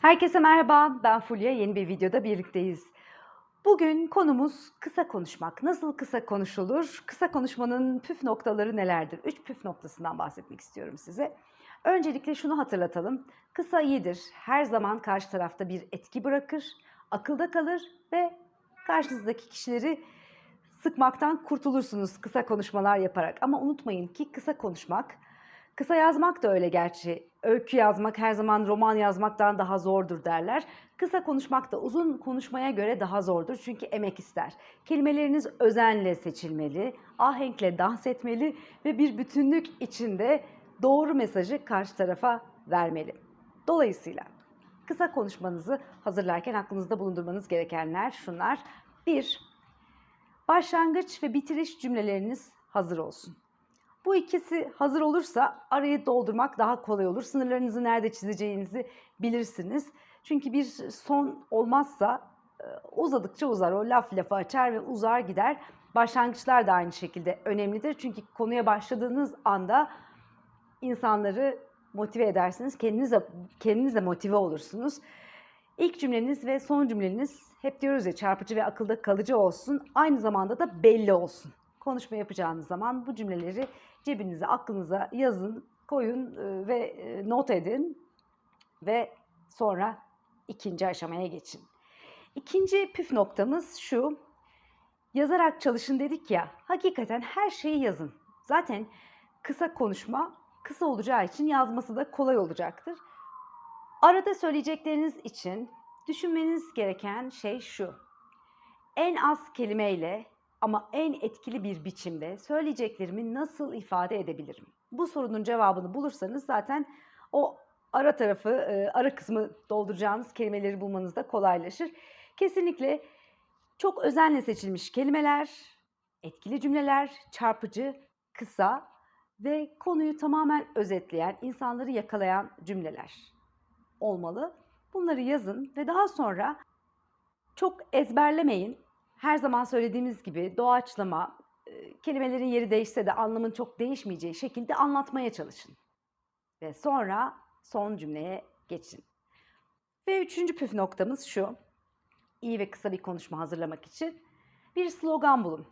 Herkese merhaba, ben Fulya. Yeni bir videoda birlikteyiz. Bugün konumuz kısa konuşmak. Nasıl kısa konuşulur? Kısa konuşmanın püf noktaları nelerdir? Üç püf noktasından bahsetmek istiyorum size. Öncelikle şunu hatırlatalım. Kısa iyidir. Her zaman karşı tarafta bir etki bırakır, akılda kalır ve karşınızdaki kişileri sıkmaktan kurtulursunuz kısa konuşmalar yaparak. Ama unutmayın ki kısa konuşmak Kısa yazmak da öyle gerçi. Öykü yazmak her zaman roman yazmaktan daha zordur derler. Kısa konuşmak da uzun konuşmaya göre daha zordur çünkü emek ister. Kelimeleriniz özenle seçilmeli, ahenkle dans etmeli ve bir bütünlük içinde doğru mesajı karşı tarafa vermeli. Dolayısıyla kısa konuşmanızı hazırlarken aklınızda bulundurmanız gerekenler şunlar. 1. Başlangıç ve bitiriş cümleleriniz hazır olsun. Bu ikisi hazır olursa arayı doldurmak daha kolay olur. Sınırlarınızı nerede çizeceğinizi bilirsiniz. Çünkü bir son olmazsa e, uzadıkça uzar. O laf lafı açar ve uzar gider. Başlangıçlar da aynı şekilde önemlidir. Çünkü konuya başladığınız anda insanları motive edersiniz. Kendiniz de, kendiniz de motive olursunuz. İlk cümleniz ve son cümleniz hep diyoruz ya çarpıcı ve akılda kalıcı olsun. Aynı zamanda da belli olsun. Konuşma yapacağınız zaman bu cümleleri cebinize, aklınıza yazın, koyun e, ve e, not edin ve sonra ikinci aşamaya geçin. İkinci püf noktamız şu. Yazarak çalışın dedik ya. Hakikaten her şeyi yazın. Zaten kısa konuşma kısa olacağı için yazması da kolay olacaktır. Arada söyleyecekleriniz için düşünmeniz gereken şey şu. En az kelimeyle ama en etkili bir biçimde söyleyeceklerimi nasıl ifade edebilirim? Bu sorunun cevabını bulursanız zaten o ara tarafı, e, ara kısmı dolduracağınız kelimeleri bulmanız da kolaylaşır. Kesinlikle çok özenle seçilmiş kelimeler, etkili cümleler, çarpıcı, kısa ve konuyu tamamen özetleyen, insanları yakalayan cümleler olmalı. Bunları yazın ve daha sonra çok ezberlemeyin her zaman söylediğimiz gibi doğaçlama, kelimelerin yeri değişse de anlamın çok değişmeyeceği şekilde anlatmaya çalışın. Ve sonra son cümleye geçin. Ve üçüncü püf noktamız şu. İyi ve kısa bir konuşma hazırlamak için bir slogan bulun.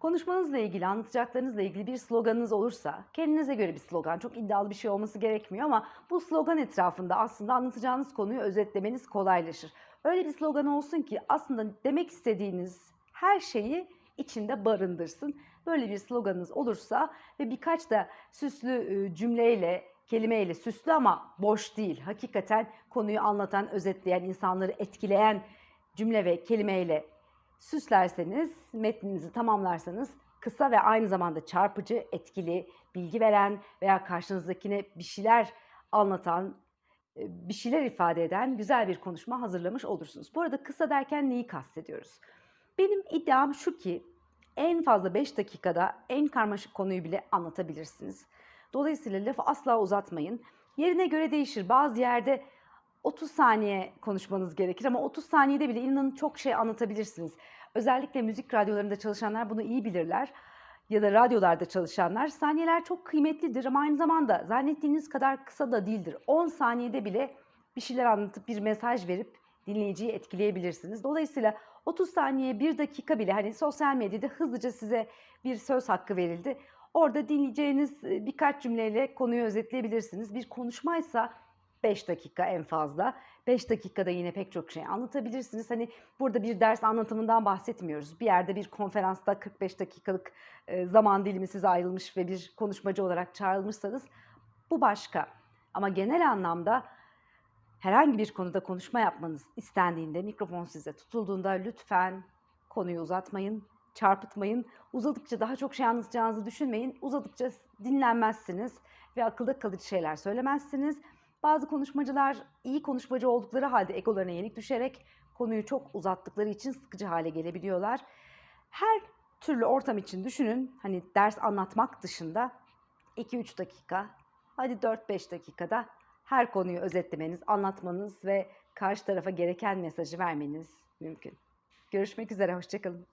Konuşmanızla ilgili, anlatacaklarınızla ilgili bir sloganınız olursa, kendinize göre bir slogan, çok iddialı bir şey olması gerekmiyor ama bu slogan etrafında aslında anlatacağınız konuyu özetlemeniz kolaylaşır. Öyle bir slogan olsun ki aslında demek istediğiniz her şeyi içinde barındırsın. Böyle bir sloganınız olursa ve birkaç da süslü cümleyle, kelimeyle süslü ama boş değil. Hakikaten konuyu anlatan, özetleyen, insanları etkileyen cümle ve kelimeyle süslerseniz, metninizi tamamlarsanız kısa ve aynı zamanda çarpıcı, etkili, bilgi veren veya karşınızdakine bir şeyler anlatan, bir şeyler ifade eden güzel bir konuşma hazırlamış olursunuz. Bu arada kısa derken neyi kastediyoruz? Benim iddiam şu ki en fazla 5 dakikada en karmaşık konuyu bile anlatabilirsiniz. Dolayısıyla lafı asla uzatmayın. Yerine göre değişir. Bazı yerde 30 saniye konuşmanız gerekir ama 30 saniyede bile inanın çok şey anlatabilirsiniz. Özellikle müzik radyolarında çalışanlar bunu iyi bilirler ya da radyolarda çalışanlar saniyeler çok kıymetlidir ama aynı zamanda zannettiğiniz kadar kısa da değildir. 10 saniyede bile bir şeyler anlatıp bir mesaj verip dinleyiciyi etkileyebilirsiniz. Dolayısıyla 30 saniye 1 dakika bile hani sosyal medyada hızlıca size bir söz hakkı verildi. Orada dinleyeceğiniz birkaç cümleyle konuyu özetleyebilirsiniz. Bir konuşmaysa 5 dakika en fazla. 5 dakikada yine pek çok şey anlatabilirsiniz. Hani burada bir ders anlatımından bahsetmiyoruz. Bir yerde bir konferansta 45 dakikalık zaman dilimi size ayrılmış ve bir konuşmacı olarak çağrılmışsanız bu başka. Ama genel anlamda herhangi bir konuda konuşma yapmanız istendiğinde, mikrofon size tutulduğunda lütfen konuyu uzatmayın, çarpıtmayın. Uzadıkça daha çok şey anlatacağınızı düşünmeyin. Uzadıkça dinlenmezsiniz ve akılda kalıcı şeyler söylemezsiniz. Bazı konuşmacılar iyi konuşmacı oldukları halde egolarına yenik düşerek konuyu çok uzattıkları için sıkıcı hale gelebiliyorlar. Her türlü ortam için düşünün. Hani ders anlatmak dışında 2-3 dakika, hadi 4-5 dakikada her konuyu özetlemeniz, anlatmanız ve karşı tarafa gereken mesajı vermeniz mümkün. Görüşmek üzere, hoşçakalın.